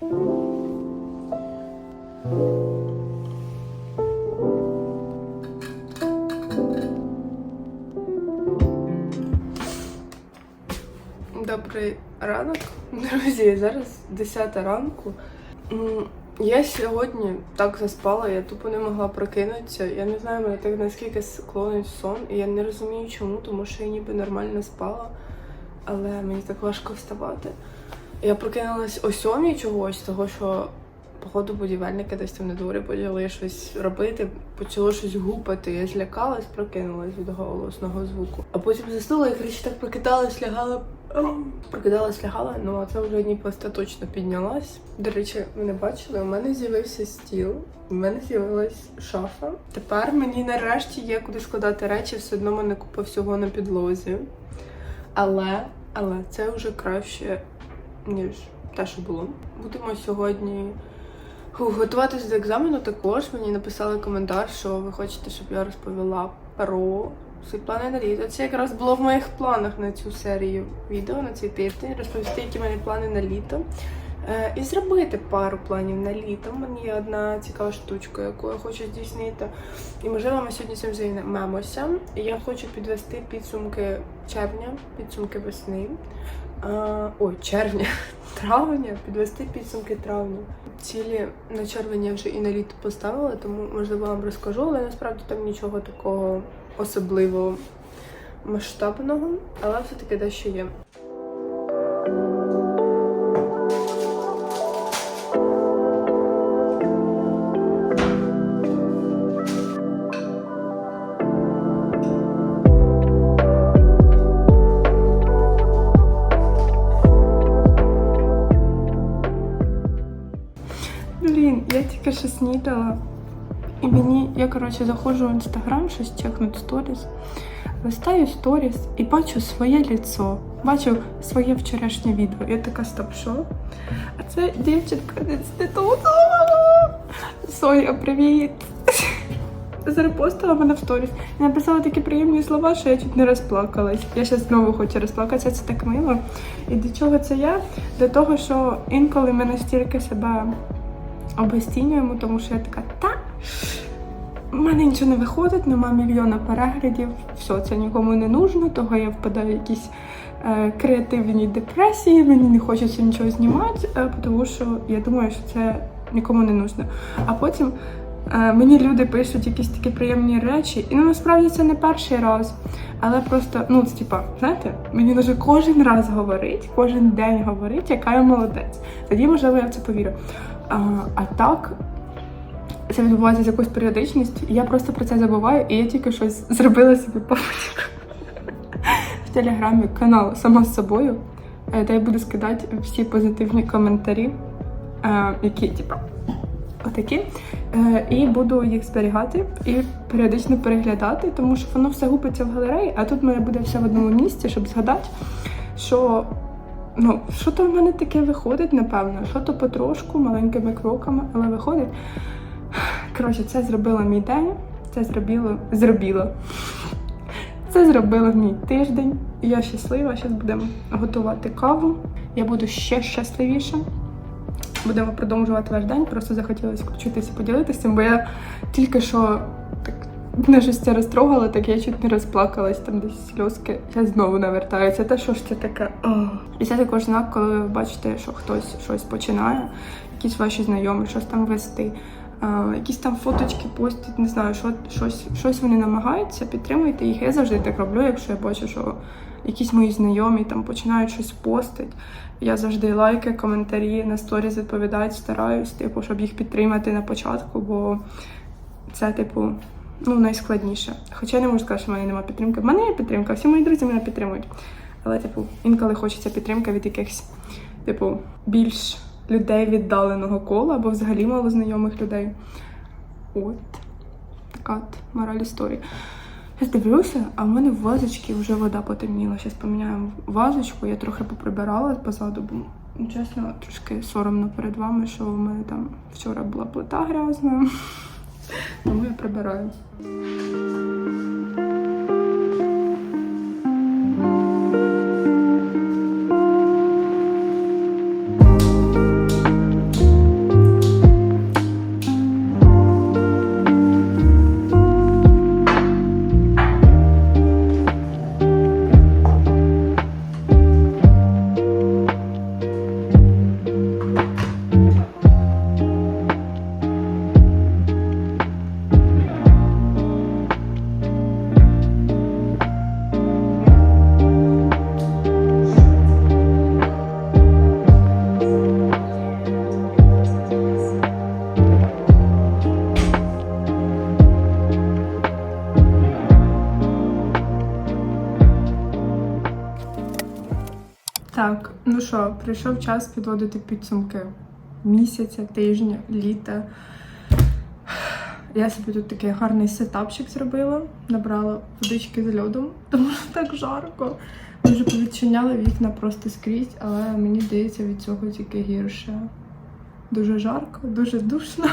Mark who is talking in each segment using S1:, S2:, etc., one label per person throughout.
S1: Добрий ранок, друзі. Зараз 10 ранку. Я сьогодні так заспала, я тупо не могла прокинутися. Я не знаю, мене так наскільки склонить сон, і я не розумію чому, тому що я ніби нормально спала, але мені так важко вставати. Я прокинулась о сьомій чогось, того що, походу, будівельники десь там на дворі почали щось робити, почало щось гупати. Я злякалась, прокинулась від голосного звуку. А потім заснула і коротше так прокидалась, лягала. Прокидалась, лягала, ну а це вже ніби остаточно піднялась. До речі, ви не бачили, у мене з'явився стіл, у мене з'явилась шафа. Тепер мені нарешті є куди складати речі, все одно мене купа всього на підлозі. Але, але це вже краще, ніж те, що було. Будемо сьогодні готуватися до екзамену також. Мені написали коментар, що ви хочете, щоб я розповіла про свої плани на літо. Це якраз було в моїх планах на цю серію відео, на цей тиждень, розповісти, які в мене плани на літо. Е, і зробити пару планів на літо. У мене є одна цікава штучка, яку я хочу здійснити. І можливо, ми сьогодні цим займемося. Я хочу підвести підсумки червня, підсумки весни. А, ой, червня, травня, підвести підсумки травня. Цілі на червень я вже і на літо поставила, тому можливо вам розкажу, але насправді там нічого такого особливо масштабного, але все-таки дещо є. Що. І мені, я коротше заходжу в інстаграм, щось чекнуть сторіс, листаю сторіс і бачу своє ліцо, бачу своє вчорашнє відео. Я така стоп, що? А це дівчинка з інституту. Соня, привіт! Зарепостила мене в сторіс і написала такі приємні слова, що я чуть не розплакалась. Я зараз знову хочу розплакатися, це так мило. І до чого це я? До того, що інколи ми настільки себе обесцінюємо, тому що я така, та в мене нічого не виходить, нема мільйона переглядів, все, це нікому не нужно, того я впадаю в якісь е, креативні депресії, мені не хочеться нічого знімати, е, тому що я думаю, що це нікому не нужно. А потім е, мені люди пишуть якісь такі приємні речі, і ну насправді це не перший раз. Але просто, ну, це, типа, знаєте, мені дуже кожен раз говорить, кожен день говорить, яка я молодець. Тоді, можливо, я в це повірю. А, а так, це відбувається з якоюсь періодичністю, я просто про це забуваю, і я тільки щось зробила собі папочку в телеграмі канал сама з собою, е, де я буду скидати всі позитивні коментарі, е, які, типа, отакі. Е, І буду їх зберігати і періодично переглядати, тому що воно все губиться в галереї, а тут має буде все в одному місці, щоб згадати, що ну, що то в мене таке виходить, напевно, що то потрошку, маленькими кроками, але виходить. Коротше, це зробила мій день, це зробило, зробило. Це зробило мій тиждень. Я щаслива. Зараз будемо готувати каву. Я буду ще щасливіша. Будемо продовжувати ваш день. Просто захотілося включитися, поділитися, бо я тільки що так мене щось це розтрогало, так я чуть не розплакалась, там десь сльозки. Зараз знову навертаються. Та що ж це таке? Ох. І це також знак, коли ви бачите, що хтось щось починає, якісь ваші знайомі, щось там вести. А, якісь там фоточки постять, не знаю, що, щось, щось вони намагаються, підтримуйте їх. Я завжди так роблю, якщо я бачу, що якісь мої знайомі там починають щось постити. Я завжди лайки, коментарі на сторіс відповідають, стараюсь, типу, щоб їх підтримати на початку, бо це, типу, ну, найскладніше. Хоча я не можу сказати, що в мене немає підтримки. В мене є підтримка, всі мої друзі мене підтримують. Але, типу, інколи хочеться підтримки від якихось, типу, більш людей віддаленого кола або взагалі малознайомих людей. От. Така от мораль історії. Я дивлюся, а в мене в вазочці вже вода потемніла. Зараз поміняємо вазочку, я трохи поприбирала позаду, бо ну, чесно, трошки соромно перед вами, що в мене там вчора була плита грязна. Тому я прибираю. Що, прийшов час підводити підсумки місяця, тижня, літа. Я собі тут такий гарний сетапчик зробила, набрала водички з льодом, тому що так жарко. Ми вже повідчиняли вікна просто скрізь, але мені здається від цього тільки гірше. Дуже жарко, дуже душно.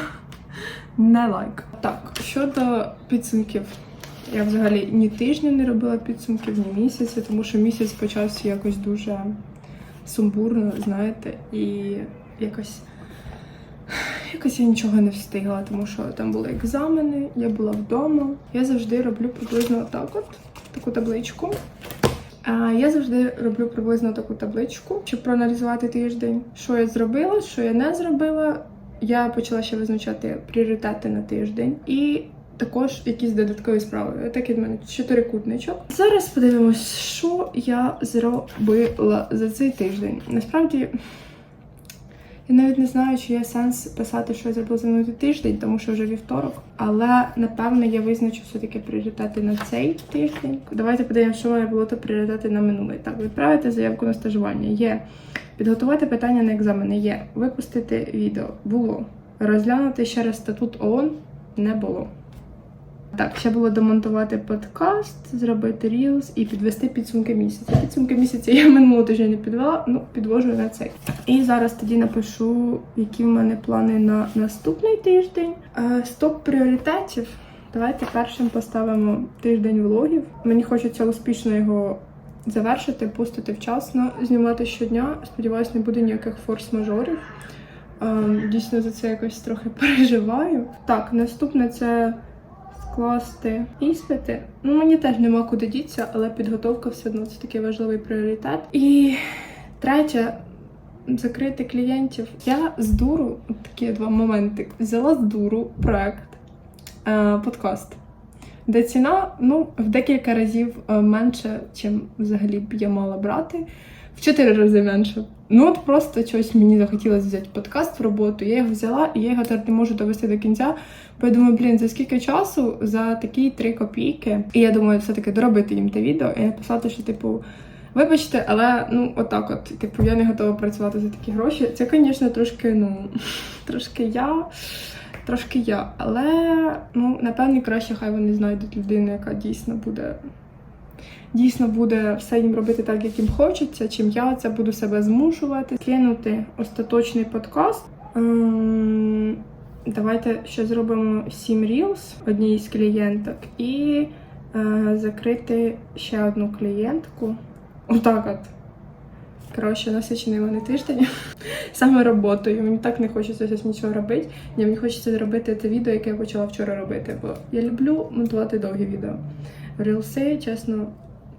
S1: Не лайк. Так, щодо підсумків. Я взагалі ні тижня не робила підсумків, ні місяця, тому що місяць почався якось дуже сумбурно, знаєте, і якось. Якось я нічого не встигла, тому що там були екзамени, я була вдома. Я завжди роблю приблизно отак от, таку табличку. Я завжди роблю приблизно таку табличку, щоб проаналізувати тиждень, що я зробила, що я не зробила. Я почала ще визначати пріоритети на тиждень і також якісь додаткові справи. Так від мене чотирикутничок. Зараз подивимось, що я зробила за цей тиждень. Насправді. Я навіть не знаю, чи є сенс писати, що я зробила за минулий тиждень, тому що вже вівторок. Але напевно я визначу все-таки пріоритети на цей тиждень. Давайте подивимося, що має було то пріоритети на минулий. Так, відправити заявку на стажування. Є підготувати питання на екзамени. Є випустити відео. Було розглянути ще раз статут ООН. Не було. Так, ще було домонтувати подкаст, зробити рілз і підвести підсумки місяця. Підсумки місяця я минулого тижня не підвела, ну підвожу на цей. І зараз тоді напишу, які в мене плани на наступний тиждень. Е, Стоп пріоритетів. Давайте першим поставимо тиждень влогів. Мені хочеться успішно його завершити, пустити вчасно, знімати щодня. Сподіваюсь, не буде ніяких форс-мажорів. Е, Дійсно за це якось трохи переживаю. Так, наступне це скласти іспити. Ну, мені теж нема куди дітися, але підготовка все одно це такий важливий пріоритет. І третє. Закрити клієнтів. Я з дуру, такі два моменти, взяла з дуру проект е, подкаст, де ціна ну, в декілька разів е, менше, чим взагалі б я мала брати. В чотири рази менше. Ну от просто чогось мені захотілося взяти подкаст в роботу. Я його взяла, і я його тепер не можу довести до кінця. Бо я думаю, блін, за скільки часу за такі три копійки. І я думаю, все-таки доробити їм те відео і написати, що типу. Вибачте, але ну отак, от типу, я не готова працювати за такі гроші. Це, звісно, трошки, ну трошки я, трошки я. Але ну напевно краще хай вони знайдуть людину, яка дійсно буде. Дійсно буде все їм робити так, як їм хочеться, чим я це буду себе змушувати. Кинути остаточний подкаст. Ем, Давайте ще зробимо 7 reels одній з клієнток і е, закрити ще одну клієнтку. Отак от. Коротше, насичений мене тиждень саме роботою. Мені так не хочеться зараз нічого робити. Ні, мені хочеться зробити це відео, яке я почала вчора робити. Бо я люблю монтувати довгі відео. Рілси, чесно,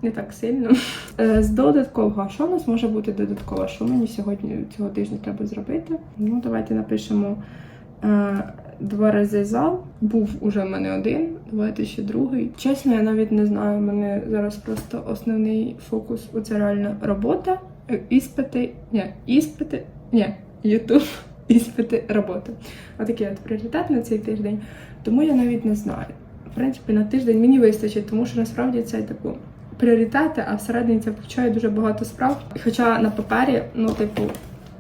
S1: не так сильно. Е, З додаткового, що у нас може бути додатково? Що мені сьогодні цього тижня треба зробити? Ну, давайте напишемо е, два рази зал. Був уже в мене один, давайте ще другий. Чесно, я навіть не знаю. У мене зараз просто основний фокус це реально робота, е, іспити, ні, іспити, ні, Ютуб, іспити, робота. Отакий от пріоритет на цей тиждень. Тому я навіть не знаю. В принципі, на тиждень мені вистачить, тому що насправді це типу пріоритети, а всередині це включає дуже багато справ. Хоча на папері, ну, типу,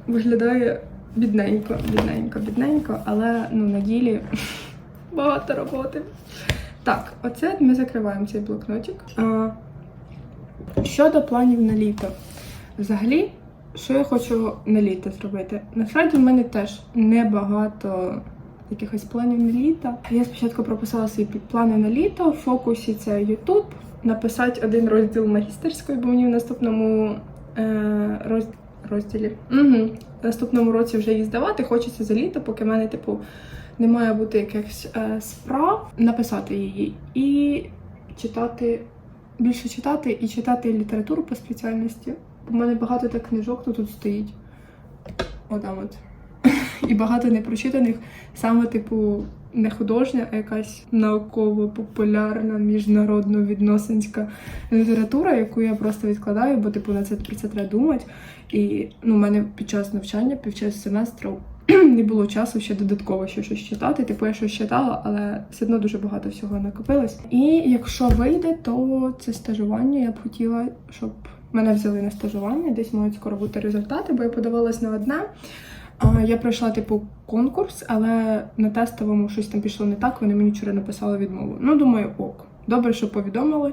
S1: виглядає бідненько, бідненько, бідненько, але ну на ділі багато роботи. Так, оце ми закриваємо цей блокнотик. Щодо планів на літо. Взагалі, що я хочу на літо зробити? Насправді в мене теж небагато якихось планів на літо. Я спочатку прописала свої плани на літо. В фокусі це YouTube, написати один розділ магістерської, бо мені в наступному е, роз, розділі. Угу. В наступному році вже її здавати. Хочеться за літо, поки в мене, типу, не має бути якихось е, справ, написати її і читати, більше читати і читати літературу по спеціальності. У мене багато так книжок тут, стоїть. Отам от. І багато непрочитаних, саме, типу, не художня, а якась науково-популярна, міжнародно відносинська література, яку я просто відкладаю, бо типу на це про це треба думати. І ну, у мене під час навчання, під час семестру не було часу ще додатково ще щось читати. Типу я щось читала, але все одно дуже багато всього накопилось. І якщо вийде, то це стажування я б хотіла, щоб Мене взяли на стажування, десь мають скоро бути результати, бо я подавалась на одне. Я пройшла типу конкурс, але на тестовому щось там пішло не так. Вони мені вчора написали відмову. Ну, думаю, ок. Добре, що повідомили.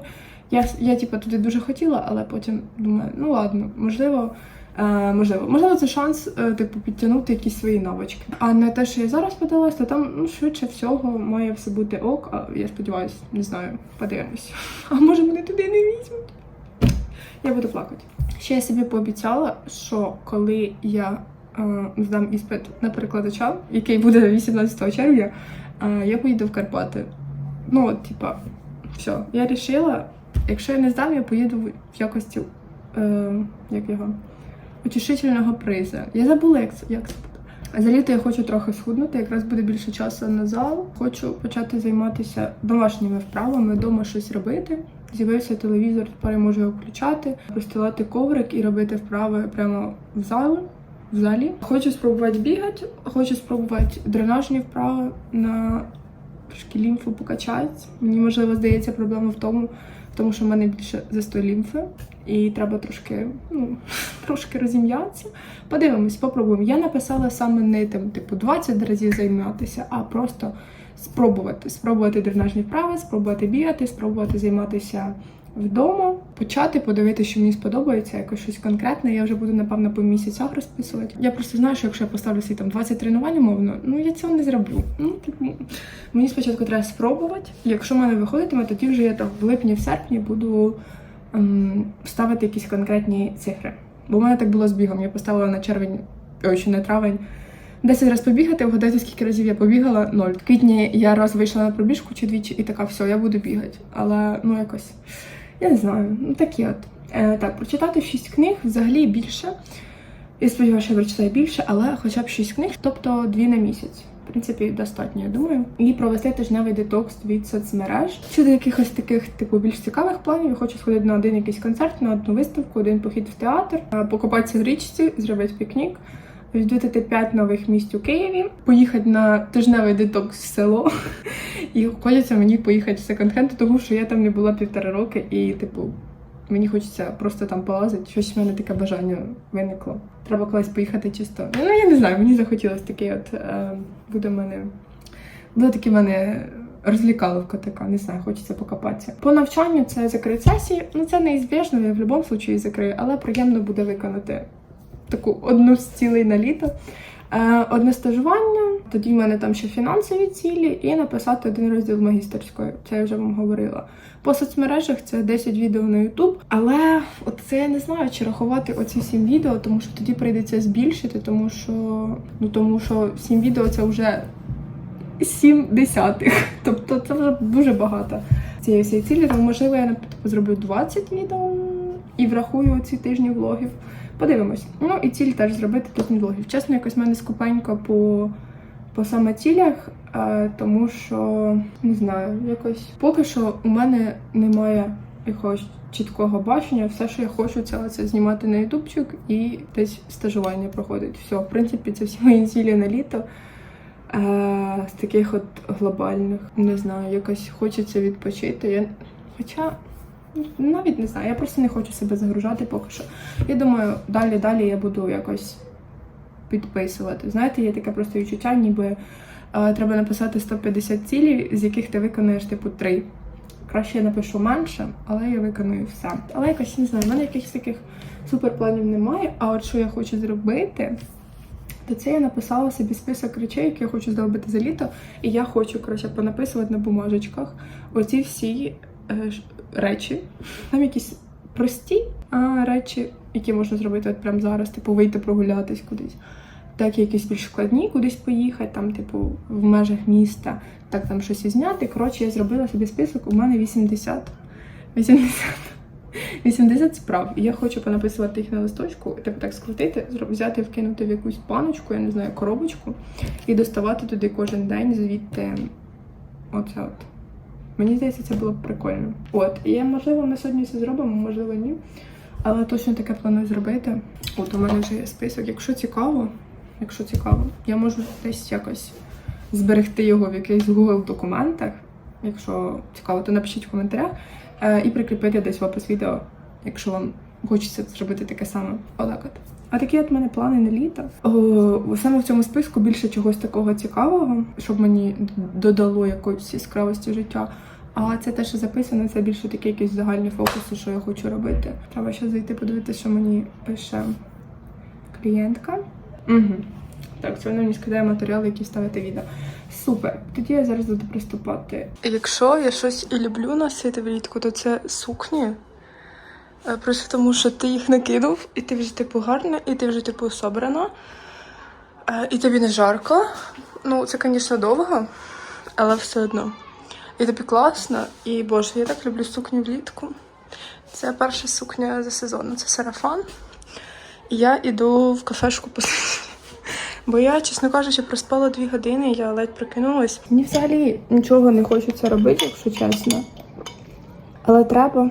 S1: Я, я типу, туди дуже хотіла, але потім думаю, ну ладно, можливо, е, можливо, можливо, це шанс е, типу підтягнути якісь свої навички. А не те, що я зараз подалась, то там ну, швидше всього має все бути ок. А я сподіваюся, не знаю, подивимось. А може мене туди не візьмуть? Я буду плакати. Ще я собі пообіцяла, що коли я здам іспит на перекладача, який буде 18 червня, е, я поїду в Карпати. Ну, от, типа, все, я рішила, якщо я не здам, я поїду в якості е, як його, утішительного призу. Я забула, як це, як це буде. За літо я хочу трохи схуднути, якраз буде більше часу на зал. Хочу почати займатися домашніми вправами, вдома щось робити. З'явився телевізор, тепер я можу його включати, розстилати коврик і робити вправи прямо в залі. В залі. Хочу спробувати бігати, хочу спробувати дренажні вправи на трошки лімфу покачати. Мені можливо здається, проблема в тому, в тому що в мене більше застой лімфи, і треба трошки, ну, трошки розім'ятися. Подивимось, попробуємо. Я написала саме не там, типу, 20 разів займатися, а просто спробувати. Спробувати дренажні вправи, спробувати бігати, спробувати займатися вдома, почати подивитися, що мені сподобається, якось щось конкретне. Я вже буду, напевно, по місяцях розписувати. Я просто знаю, що якщо я поставлю собі там 20 тренувань умовно, ну я цього не зроблю. Ну, типу, мені спочатку треба спробувати. Якщо в мене виходитиме, тоді вже я там в липні, в серпні буду ем, ставити якісь конкретні цифри. Бо в мене так було з бігом. Я поставила на червень, ой, ще на травень. 10 разів побігати, вгадайте, скільки разів я побігала? Ноль. В квітні я раз вийшла на пробіжку чи двічі і така, все, я буду бігати. Але ну якось, я не знаю, ну такі от. Е, так, прочитати 6 книг взагалі більше. Я сподіваюся, що я прочитаю більше, але хоча б 6 книг, тобто 2 на місяць. В принципі, достатньо, я думаю. І провести тижневий детокс від соцмереж. Щодо якихось таких, типу, більш цікавих планів, я хочу сходити на один якийсь концерт, на одну виставку, один похід в театр, е, покопатися в річці, зробити пікнік. Відвідати 5 нових місць у Києві, поїхати на тижневий детокс в село. І хочеться мені поїхати в секонд-хенд, тому що я там не була півтора роки, і, типу, мені хочеться просто там полазити. Щось в мене таке бажання виникло. Треба колись поїхати чисто. Ну, я не знаю, мені захотілося такий от е, буде в мене. Буде такі в мене розлікаловка така, не знаю, хочеться покопатися. По навчанню це закриті сесії. Ну це неізбіжно, я в будь-якому випадку закрию, але приємно буде виконати таку одну з цілей на літо. Е, Одне стажування, тоді в мене там ще фінансові цілі, і написати один розділ магістерської. Це я вже вам говорила. По соцмережах це 10 відео на YouTube, але от це я не знаю, чи рахувати оці 7 відео, тому що тоді прийдеться збільшити, тому що ну тому що 7 відео це вже 7 десятих. Тобто це вже дуже багато цієї всієї цілі. Тому можливо я зроблю 20 відео і врахую ці тижні влогів. Подивимось. Ну і ціль теж зробити тиждень влогів. Чесно, якось в мене скупенько по, по саме цілях, е, тому що не знаю, якось поки що у мене немає якогось чіткого бачення. Все, що я хочу, це, це знімати на ютубчик і десь стажування проходить. Все, в принципі, це всі мої цілі на літо. Е, з таких от глобальних, не знаю, якось хочеться відпочити. Я... Хоча навіть не знаю, я просто не хочу себе загружати поки що. Я думаю, далі далі я буду якось підписувати. Знаєте, є таке просто відчуття, ніби е, треба написати 150 цілей, з яких ти виконуєш типу 3. Краще я напишу менше, але я виконую все. Але якось не знаю, в мене якихось таких суперпланів немає. А от що я хочу зробити, то це я написала собі список речей, які я хочу зробити за літо. І я хочу, коротше, понаписувати на бумажечках оці всі речі. Там якісь прості речі, які можна зробити от прямо зараз, типу вийти прогулятись кудись. Так, якісь більш складні, кудись поїхати, там, типу, в межах міста, так там щось зняти. Коротше, я зробила собі список, у мене 80. 80. 80 справ. Я хочу понаписувати їх на листочку, типу так скрутити, взяти, вкинути в якусь паночку, я не знаю, коробочку, і доставати туди кожен день звідти оце от. Мені здається, це було б прикольно. От, і можливо, ми сьогодні це зробимо, можливо, ні. Але точно таке планую зробити. От у мене вже є список. Якщо цікаво, якщо цікаво, я можу десь якось зберегти його в якихось Google документах. Якщо цікаво, то напишіть в коментарях е, і прикріпити десь в опис відео, якщо вам хочеться зробити таке саме. Отак от. А такі от мене плани на літо. О, саме в цьому списку більше чогось такого цікавого, щоб мені додало якоїсь яскравості життя. А це те, що записано, це більше такі якісь загальні фокуси, що я хочу робити. Треба ще зайти подивитися, що мені пише клієнтка. Угу. Так, це вона мені скидає матеріали, які ставити відео. Супер. Тоді я зараз буду приступати. Якщо я щось і люблю носити влітку, то це сукні. Е, Просто тому, що ти їх накинув, і ти вже типу гарна, і ти вже типу собрана, Е, і тобі не жарко. Ну, це, звісно, довго, але все одно. І тобі класно, і боже, я так люблю сукню влітку. Це перша сукня за сезон, це сарафан. І я іду в кафешку посидіти. Бо я, чесно кажучи, проспала дві години, я ледь прокинулась. Мені взагалі нічого не хочеться робити, якщо чесно. Але треба.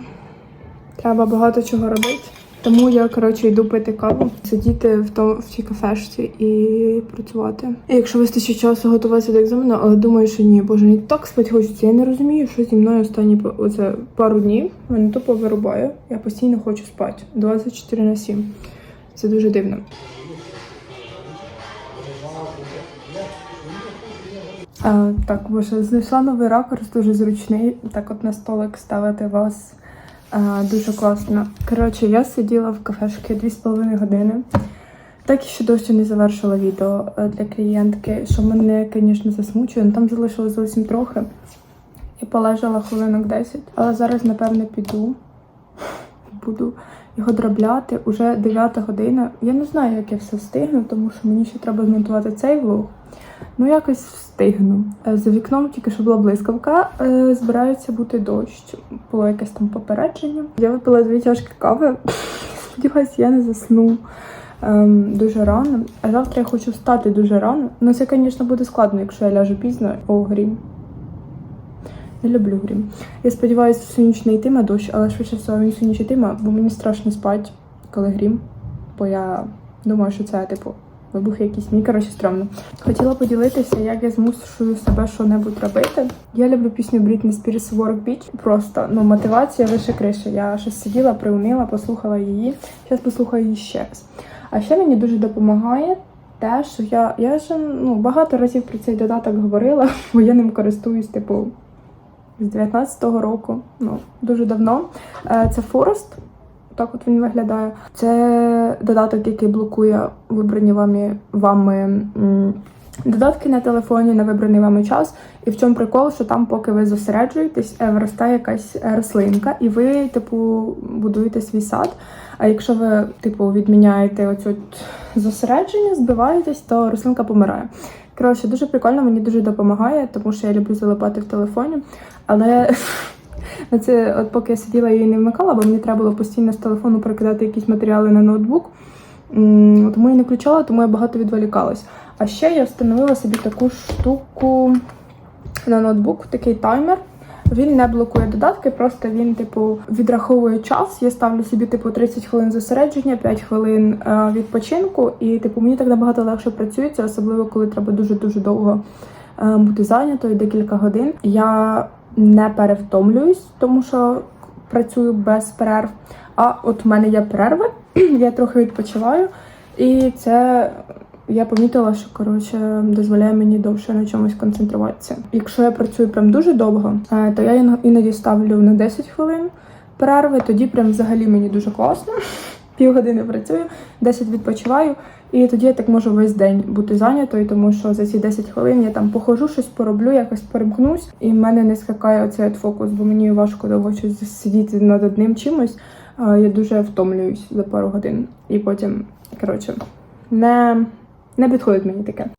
S1: Треба багато чого робити. Тому я, коротше, йду пити каву, сидіти в тому в цій кафешці і працювати. І якщо вистачить часу готуватися до екзамену, але думаю, що ні, боже, мені так спать хочеться. Я не розумію, що зі мною останні оце пару днів мене тупо вирубає. Я постійно хочу спати 24 на 7. Це дуже дивно. А, так, боже, знайшла новий ракурс, дуже зручний. Так от на столик ставити вас. А, дуже класно. Коротше, я сиділа в кафешці 2,5 години. Так і ще досі не завершила відео е, для клієнтки, що мене, звісно, засмучує. але Там залишилось зовсім трохи. І полежала хвилинок 10. Але зараз, напевне, піду. Буду його дробляти. Уже 9 година. Я не знаю, як я все встигну, тому що мені ще треба змонтувати цей влог. Ну, якось встигну. Е, За вікном тільки що була блискавка. е, Збирається бути дощ. Було якесь там попередження. Я випила дві чашки кави. Сподіваюсь, я не засну ем, дуже рано. А завтра я хочу встати дуже рано. Ну, це, звісно, буде складно, якщо я ляжу пізно. О, грім. Не люблю грім. Я сподіваюся, всю ніч не йтиме дощ, але швидше всього він всю йтиме, бо мені страшно спати, коли грім. Бо я думаю, що це, типу, вибухи якісь мій, коротше, стрьомно. Хотіла поділитися, як я змушую себе що-небудь робити. Я люблю пісню Britney Spears Work Beach. Просто ну мотивація лише криша. Я щось сиділа, приунила, послухала її. Зараз послухаю її ще раз. А ще мені дуже допомагає те, що я, я ж ну, багато разів про цей додаток говорила, бо я ним користуюсь, типу, з 19-го року. Ну, дуже давно. Е, Це Forest. Так от він виглядає. Це додаток, який блокує вибрані вами, вами додатки на телефоні на вибраний вами час. І в чому прикол, що там, поки ви зосереджуєтесь, е, виростає якась е, рослинка, і ви, типу, будуєте свій сад. А якщо ви, типу, відміняєте оцю зосередження, збиваєтесь, то рослинка помирає. Коротше, дуже прикольно, мені дуже допомагає, тому що я люблю залипати в телефоні. Але на це, от поки я сиділа, її не вмикала, бо мені треба було постійно з телефону перекидати якісь матеріали на ноутбук. Тому я не включала, тому я багато відволікалась. А ще я встановила собі таку штуку на ноутбук, такий таймер. Він не блокує додатки, просто він, типу, відраховує час. Я ставлю собі, типу, 30 хвилин зосередження, 5 хвилин е, відпочинку, і типу мені так набагато легше працюється, особливо коли треба дуже-дуже довго е, бути зайнятою, декілька годин. Я не перевтомлююсь, тому що працюю без перерв. А от в мене є перерви, я трохи відпочиваю, і це я помітила, що коротше дозволяє мені довше на чомусь концентруватися. Якщо я працюю прям дуже довго, е, то я іно- іноді ставлю на 10 хвилин перерви, тоді прям взагалі мені дуже класно. Півгодини працюю, 10 відпочиваю, і тоді я так можу весь день бути зайнятою, тому що за ці 10 хвилин я там похожу, щось пороблю, якось перемкнусь, і в мене не скакає оцей фокус, бо мені важко довго щось сидіти над одним чимось. Я дуже втомлююсь за пару годин. І потім, коротше, не, не підходить мені таке.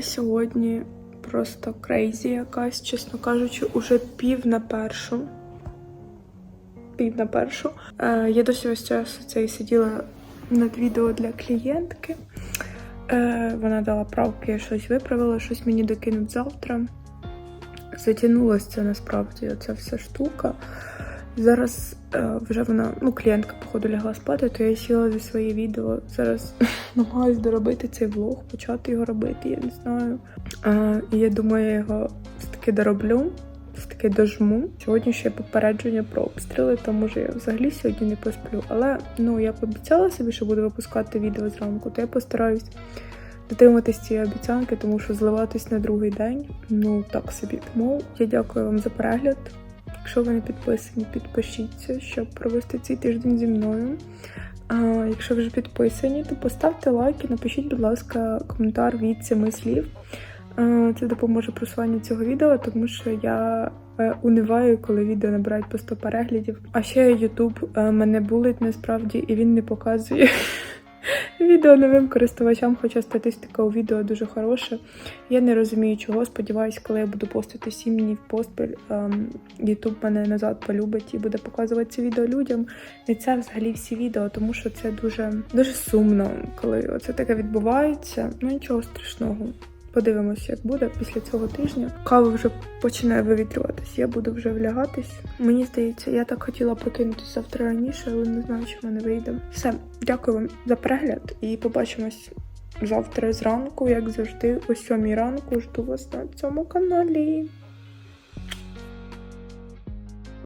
S1: Я сьогодні просто крейзі якась, чесно кажучи, уже пів на першу. Пів на першу. Е, я досі ось час цей сиділа над відео для клієнтки. Е, вона дала правки, я щось виправила, щось мені докинуть завтра. Затягнулося насправді оця вся штука. Зараз е, вже вона, ну, клієнтка, походу, лягла спати, то я сіла за своє відео. Зараз намагаюсь доробити цей влог, почати його робити, я не знаю. Е, я думаю, я його все-таки дороблю, все-таки дожму. Сьогодні ще попередження про обстріли, то може я взагалі сьогодні не посплю. Але ну я пообіцяла собі, що буду випускати відео зранку, то я постараюсь дотриматись цієї обіцянки, тому що зливатись на другий день. Ну так собі. Тому я дякую вам за перегляд. Якщо ви не підписані, підпишіться, щоб провести цей тиждень зі мною. А якщо вже підписані, то поставте лайк і напишіть, будь ласка, коментар від семи слів. Це допоможе просуванню цього відео, тому що я е, униваю, коли відео набирають по 100 переглядів. А ще YouTube е, мене булить насправді, і він не показує відео новим користувачам, хоча статистика у відео дуже хороша. Я не розумію, чого. Сподіваюсь, коли я буду постити 7 днів поспіль, Ютуб мене назад полюбить і буде показувати це відео людям. І це взагалі всі відео, тому що це дуже, дуже сумно, коли оце таке відбувається. Ну нічого страшного. Подивимося, як буде після цього тижня. Кава вже починає вивітрюватись, я буду вже влягатись. Мені здається, я так хотіла прокинутися завтра раніше, але не знаю, чи в мене вийде. Все, дякую вам за перегляд і побачимось завтра зранку, як завжди, о 7 ранку. Жду вас на цьому каналі.